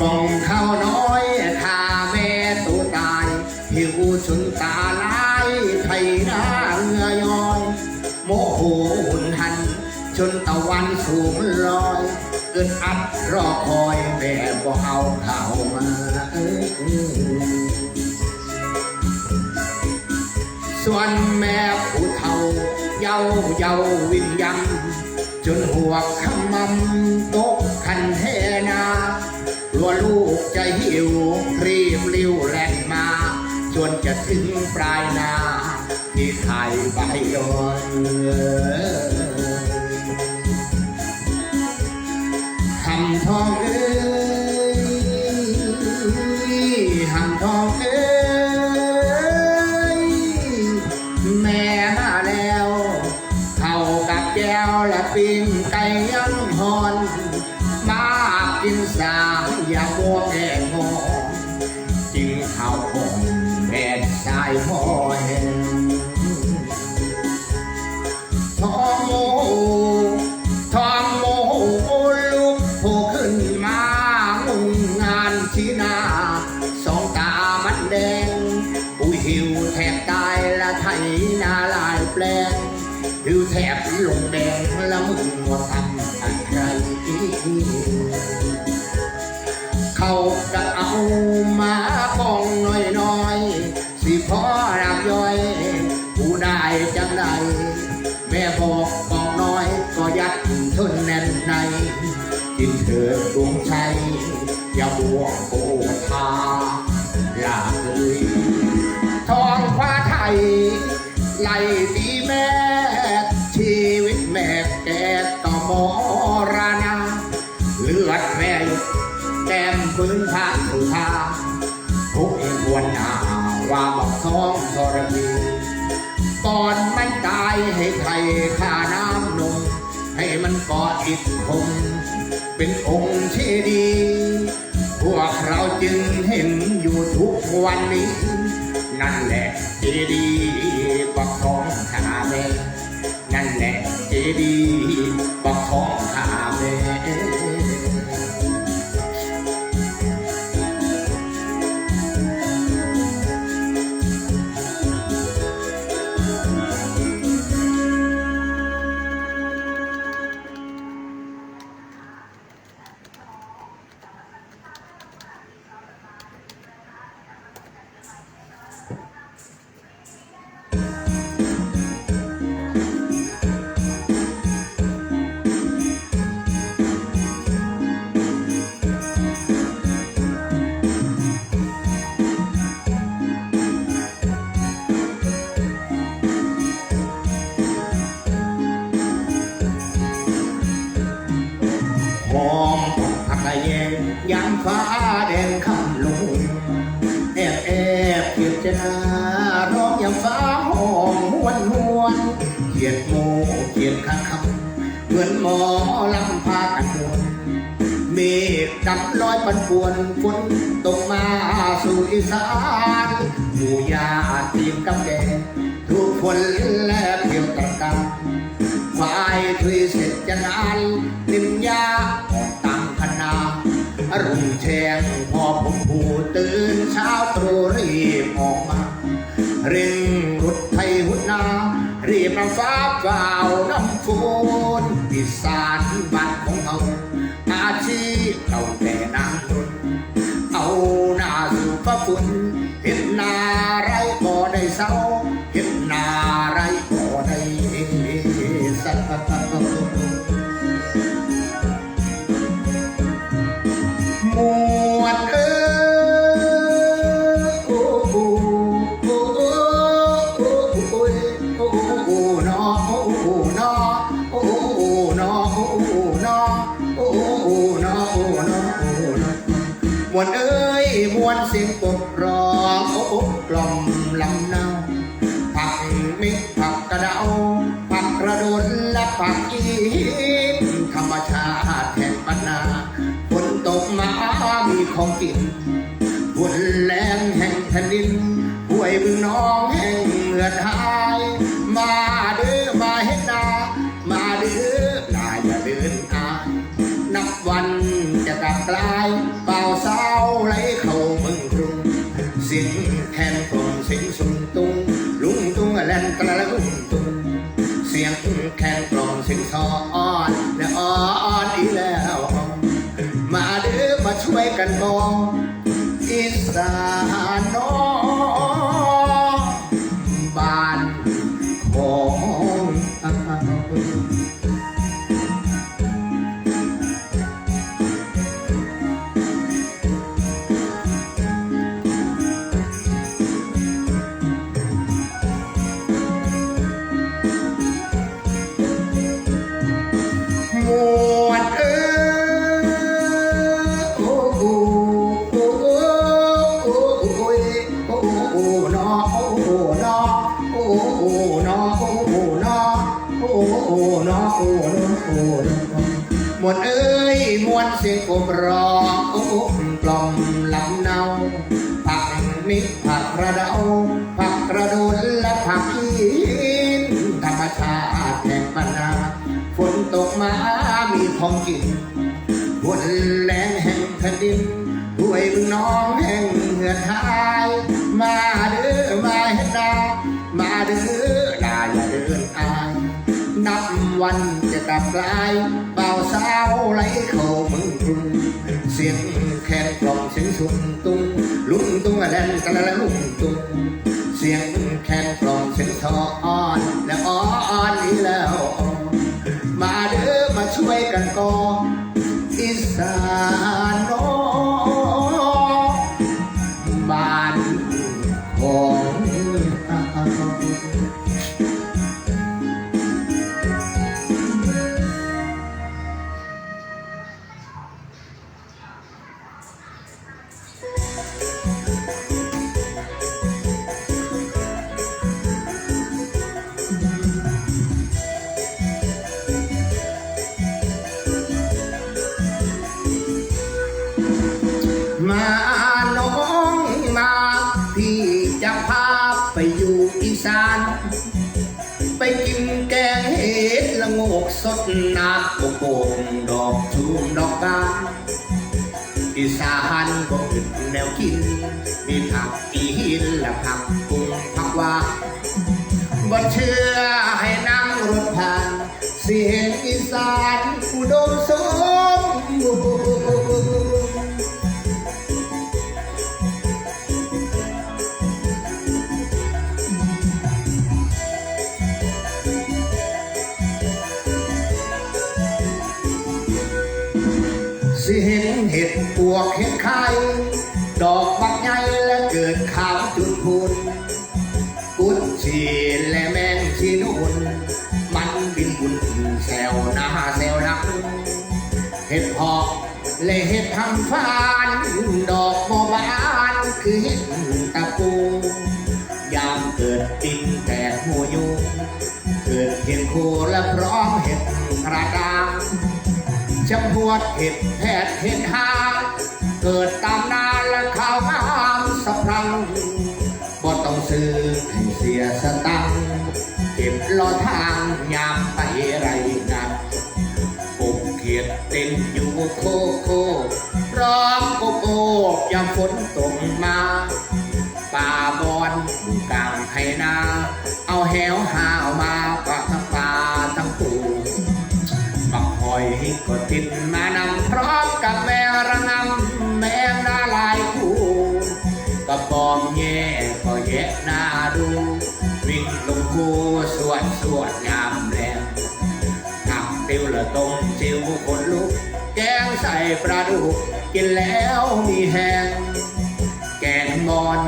กองข้าวน้อยข้าแม่ตัวตายหิวสุนตาลายไทยหน้าเงือย้อย โมโหหุ่นหัน จนตะวันสูงลอยอึดอัดรอคอยแบบบ่เอาเข่ามาส่วนแม่ผู้เฒ่า เยาเยาวิญญาณจนหัวขมำตกคันเทนา ตัวลูกจะหิวรีบลิ้วแล่นมา จนจะถึงปลายนา ที่ไทยใบยอนคำทองเอ้ home. เป็นองค์เจดี พวกเราจึงเห็นอยู่ทุกวันนี้ นั่นแหละเจดีย์ปักของขาแม่นั่นแหละเจดีย์ปักของขาแม่ ฆดำลอยปันป่วนฝนตกมาสู่อีสานหมู่ยาทีมกับแดงทุกคนและเพียวตะกันควายทุยเสร็จจะนานนิมยาออกตามคณาอรุณแชงพอผมผูตื่นเช้าตรู่รีบออกมาเร่งรุดไทยหุดนารีบนำฟ้าเปล่าน้ำฝ อบกล่อมลำเนาผักมิกผักกระเดาผักกระโดนและผักอีธรรมชาติแห่งปัญนาฝนตกกมามีของกิน ผักกระโดนและผักอีนธรรมชาติแห่งบรรดาฝนตกมามีของกินบนแหลงแห่งแผ่นดินด้วยบึงน้องแห่งเหือไทยมาเด้อมาเฮ็ดนามาเด้อลาอย่าเดินอาย นับวันจะกลับกลาย เบาสาวไหลเข้าเมืองกรุงเสียงแคนกล่อมเสียงสุนตุงลุงตุงอะแลนกันละลุงตุงเสียงแคนกล่อมเสียงทออ้อนและอ้อนนี้แล้ว มาเด้อมาช่วยกันก่ออีสานน้องบ้านของเรามา บ่เชื่อให้นั่งรถผ่านสิเห็นอีสานอุดมสมบูรณ์สิเห็นเห็ดปวกเห็ด เกิดเห็ดโคและพร้อมเห็ดกระดางจำพวดเห็ดแพทย์เห็ดหาเกิดตามนาและข่าวงามสะพรังบ่ต้องซื้อให้เสียสตังเก็บรอทางยามไปไรนัดกบเขียดเต้นอยู่โคโคร้องโกโก้ยามฝนตกมาป่าบอนกลางไห้นา เอาแหวหาวมา ก็ติดมานำพร้อมกับแมวระงำแมวหน้าลายคู่กระปอมแย่ก็แย่หน้าดู วิ่งลงคูสวดสวดยามแรงทักติวละตรงจิวคนลุก แกงใส่ปลาดุกกินแล้วมีแหงแกงมอน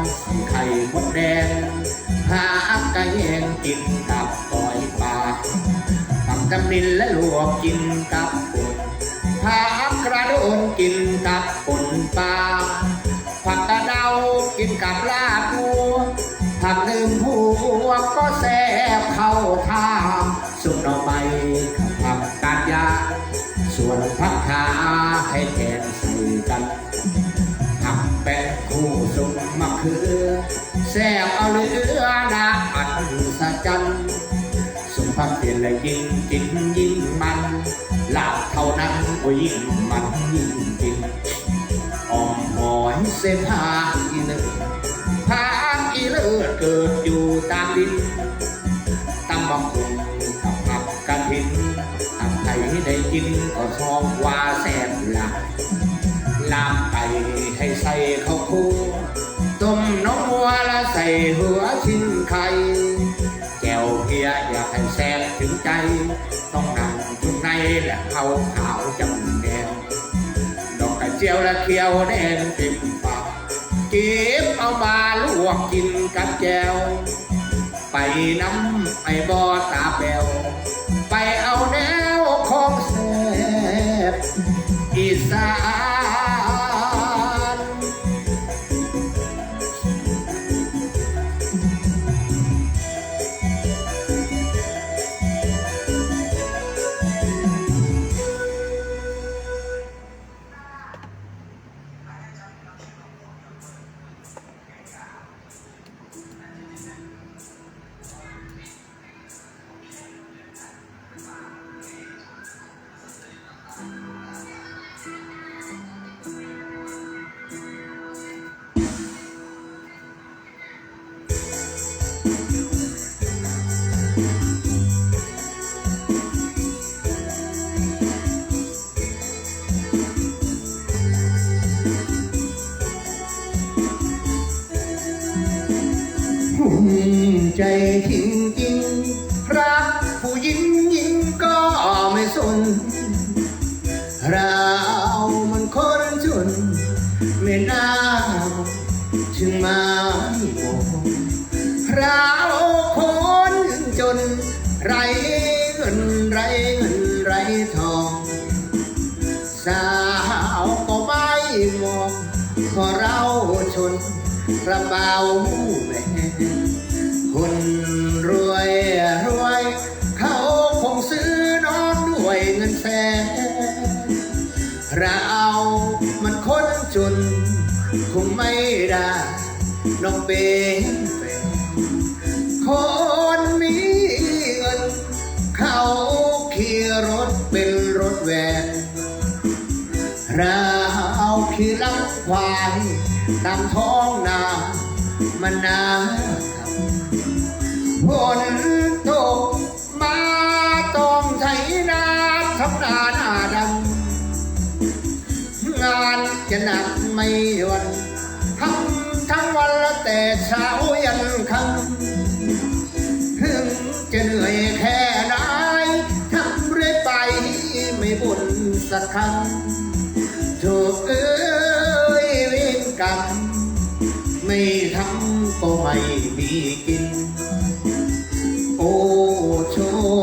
ไข่มดแดงหากระแยงกินกับปล่อยปลาตำตำนินและลวกกินกับ ขากระโดนกินกับป่นปลาผักกระเดากินกับลาบหัวผักลืมหัวก็แซ่บเข้าทาาสุกหน่อใบผักกาดยา ส่วนผักขาให้แทนใส่กันผักแปะคู่สุกมะเขือแซ่บเอาเลือนาอัดสะจันสุกผักเปลี่ยนเลยกินกิน ท่านั้นก็ยิ่งมันยิ่งกินอ่อมหอยเส้นหาอีเลิศพางอีเลิศเกิดอยู่ตามดินตำบักหุ่งกับผักกระถินทำไทยได้กินก็ชอบว่าแซ่บหลายลามไก่ให้ใส่ข้าวคั่วต้มน้องวัวและใส่หัวชิ้นไข่แก้วเพียอยากให้แซ่บถึงใจ ทุกในและเขาขาวจำแดงดอกกระเจียวและเขียวแน่นเต็มปากเก็บเอามาลวกกินกับแก้วไปน้ำไอบอตาแปวไปเอาแนวของแซ่บอีสาน ผู้หญิงยิงก็ไม่สน เรามันคนจน ไม่น่าถึงมาบอกเราคนจน ไรเงินไรเงินไรทอง สาวก็ไม่มองเพราะเราชนกระเป๋า แสนเรามันคนจน คงไม่ได้น้องเป็นแฟนคนมีเงิน เขาขี่รถเป็นรถแวนเราขี่ลังควายตามท้องนามันนานฝนตก จะหนักไม่หวันทำทั้งวันละแต่เช้ายันค่ำถึงจะเหนื่อยแค่ไหนทำเรื่อยไปไม่บ่นสักคำถูกเอ้ยเวรกรรมไม่ทำก็ไม่มีกิน โอ้โช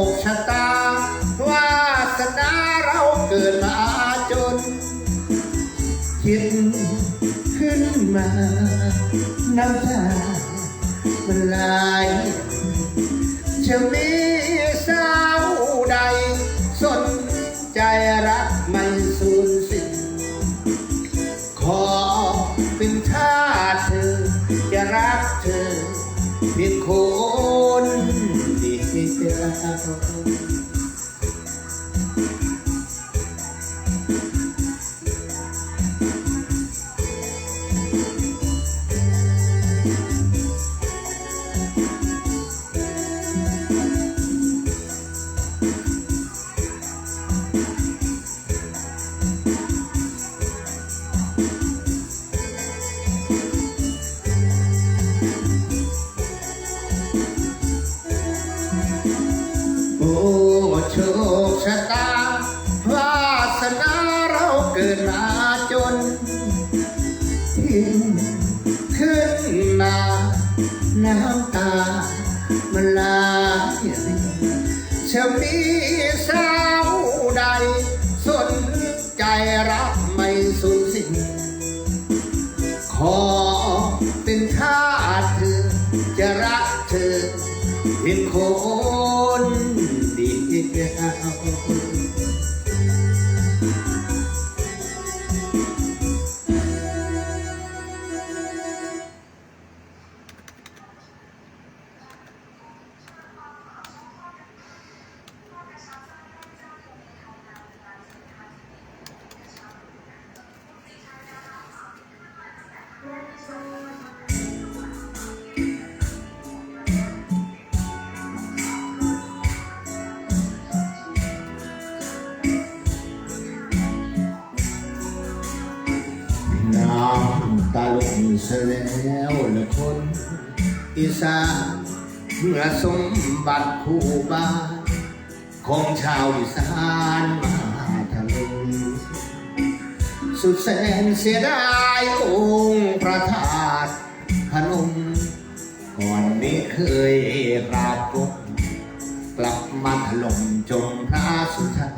คชะตาวาสนาเราเกิดมา มา น้ำตามันไหลจะมีสาวใด สนใจรักไม่สูญสิ้นขอเป็นท่าเธอ จะรักเธอเพียงคนเดียว ลงเสียแล้วละคน อีสานเมื่อสมบัติคู่บ้าน ของชาวอีสานมาทะลุสุดแสนเสียดายองค์พระธาตุพนมก่อนนี้เคยราบกบกลับมาถล่มจมพระสุธา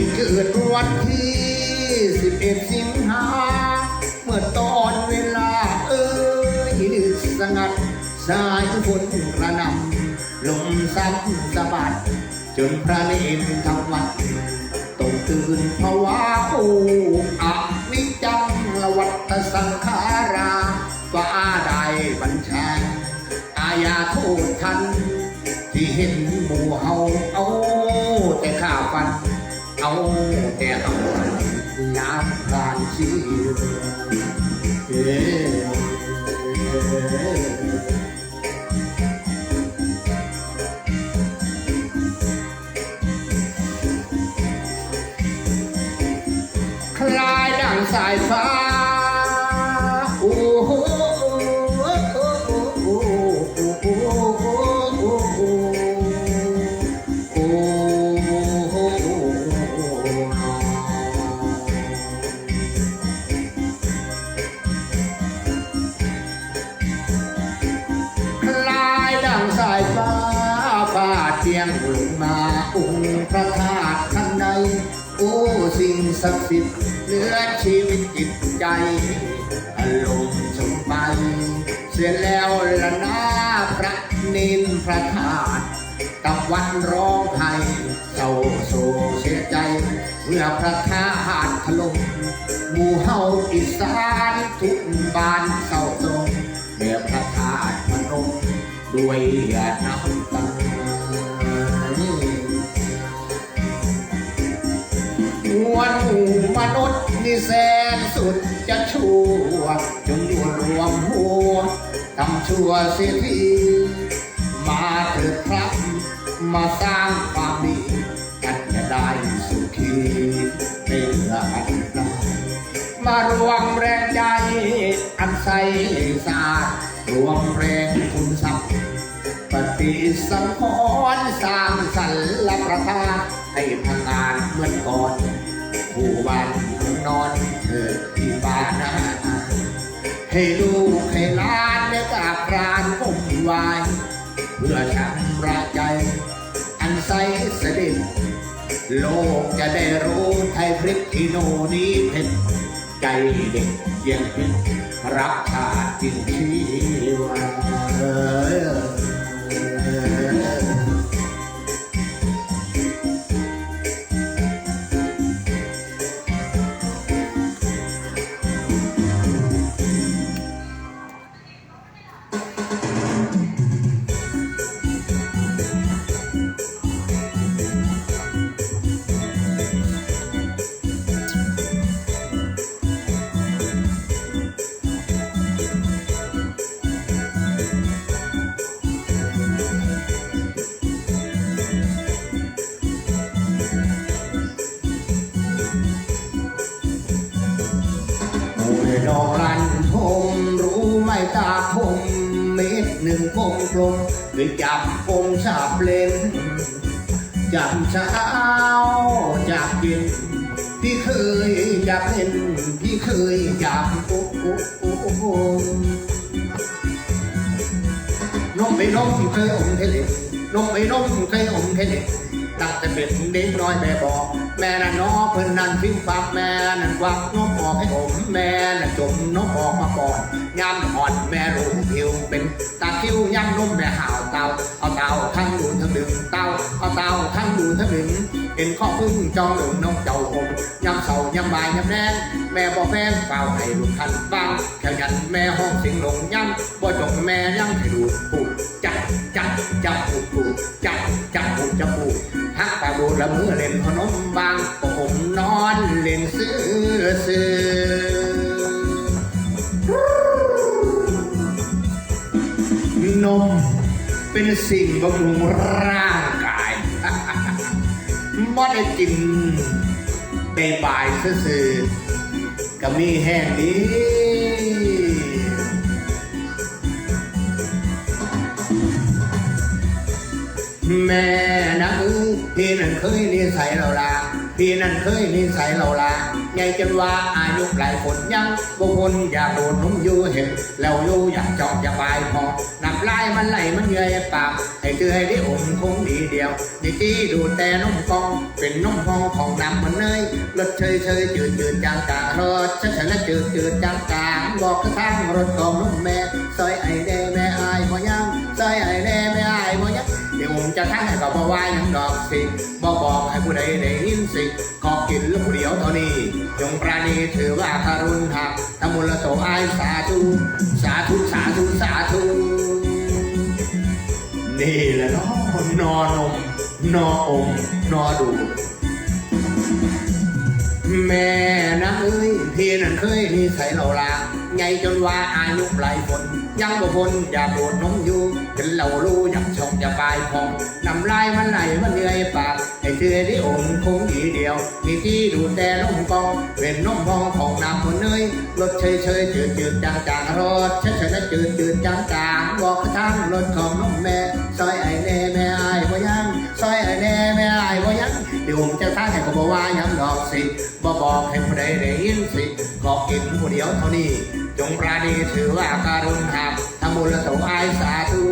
ตุเกิดวันที่สิบเอ็ดสิงหา เมื่อตอนเวลาเอ้ยสงัด สายฝนกระหนำลมซัดสะบัด จนพระเนตรทั้งวัดต้องตื่นเพราว่าโอ้อะนิจังวัตสังขาราฟ้าได้บัญชา อาญาโทษทัน ที่เห็นหมู่เฮาเอาแต่ข้าฟัน เอาแต่เอายามผ่านชีวิตเอ๊คลายดังสายฟ้า ใจอารมณ์ชมไปเสียแล้วละนาพระนินพระธาตุตะวันร้องไห้เศร้าโศกเสียใจ เมื่อพระธาตุถล่มหมู่เฮาอีสานทุกบ้านเศร้าโศกเมื่อพระธาตุพนมด้วยน้ำตามวลหมู่มนุษย์นี่แสนสุด จะชั่วจงอยู่รวมหัวทำชั่วเสียทีมาเถิดครับมาสร้างความดีกันจะได้สุขีในเมื่ออันตรมารวมแรงใจอันใสสะอาดรวมแรงคุณทรัพย์ปฏิสังขรณ์สร้างสรรค์และประทาให้พงานเหมือนก่อน ผู้วันนอนเถิดที่บ้านนาให้ลูกให้หลานได้กราบรานก้มไหวายเพื่อชำระใจ อันใสสด็จโลกจะได้รู้ไทยพริกที่โนนี้เผ็ดใจเด็กเยี่ยงพิษรักชาติจริงชีวา งคงกลมหรือจับคงสาบเล่นจับเช้าจับเย็นพี่เคยจับเล่นพี่เคยจับโอ้โอ้โอ้โอ้นมไม่นมเคยอมเทเลนมไม่นมเคยอมเทเล ตั้งแต่เป็นเด็กน้อยแม่บอก แม่น่นน้อเพิ่นนั่นฟิ้งฟักแม่นั่นวักน้องอกให้ผมแม่นั่นจมน้องอกมาก่อนยามอ่อนแม่รู้ผิวเป็นตาคิ้วย่ำนมแม่ห่าวเตาเอาเตาทั้งดูนทั้งดึงเตาเอาเตาทั้งดูนทั้งดึง เห็นข้อพึ่งจองหลืองน้องเจ้าคงยำเสายำบายยำแรงแม่บอกแฟนเปล่าให้ลูกคันบ้างแค่ยันแม่ห้องเสิงหลงยำบ่จงแม่ยังให้ดูปูจับจับจับปูปูจับจับปูจับปูทักปลาบูดละมือเล่นขนมบางก็ผมนอนเล่นซื้อซื้อนมเป็นสิ่งบำรุงร่าง บ่ได้กินเบบายซื่อๆก็มีแห้งดีแม่นะเอ้ยพี่นั่นเคยนิสัยเราละพี่นั่นเคยนิสัยเราละ ไงจนว่าอายุหลายคนยังบางคนอยากโดนนุ่มอยู่เห็นแล้วอยู่อยากจอกอยากบายพอนับลายมันไหลมันเยื่อยปากให้เตือให้ได้อมคงดีเดียวดีจี้ดูแต่นุ่มฟอง เป็นนุ่มฟองของน้ำมันเนยรสเชยเชยจืดจืดจางจางรสฉันฉันจืดจืดจางจางบอกกระทั่งรสของนุ่มแม่ซอยไอเดแจะทั้งให้กับบ่าวายังดอกสิบ่บอกให้ผู้ใดได้ยินสิขอกินลูกเดียวเท่านี้จงปราณีถือว่าการุณหักทำมูลโสอายสาธุสาธุสาธุสาธุนี่แหละเนาะนอนมนอมนอดูแม่นะเอ้ยพี่นั่นเคยนิสัยเราลาไงจนว่าอายุหลายคน ยังบ่พ้นอย่าปวดน้องอยู่ จนเรารู้อยากชกอย่าบายพองน้ำลายมันไหลมันเหนื่อยปากให้เชื่อที่องค์คงดีเดียวมีที่ดูแต่นมกองเป็นนมพองของน้ำคนเนยรสเฉยเฉยจืดจืดจางจางรสเฉยเฉยจืดจืดจางจางบอกกระทั่งรสของนมแม่ซอยไอ้แน่แม่อายบ่ยังซอยไอ้แน่แม่อายบ่ยังเดี๋ยวผมจะท้าให้ก็บอกว่าย้ำดอกสิบ่บอกให้ผู้ใดได้ยินสิขอกินผู้เดียวเท่านี้ จงปราณีถือว่าการุณหักทำบุญและสงอายสาธุ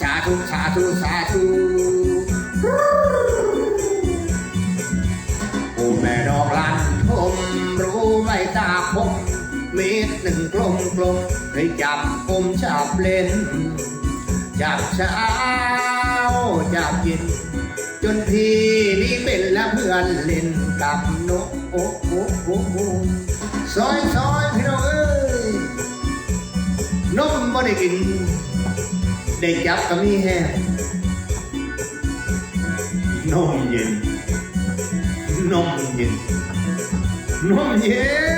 สาธุ สาธุ สาธุโอ้แม่ดอกลันทมรู้ไหมตาผมมีดหนึ่งกลมกลมให้จับผมจับเล่น จับเช้าจับเย็นจนพี่นี่เป็นและเพื่อนเล่นกับนกโอ้โอ้โอ้โอ้ซอยซอยพี่น้องเอ้ นมบ่ได้กินได้จับก็มีแห้งนมเย็นนมเย็นนมเย็น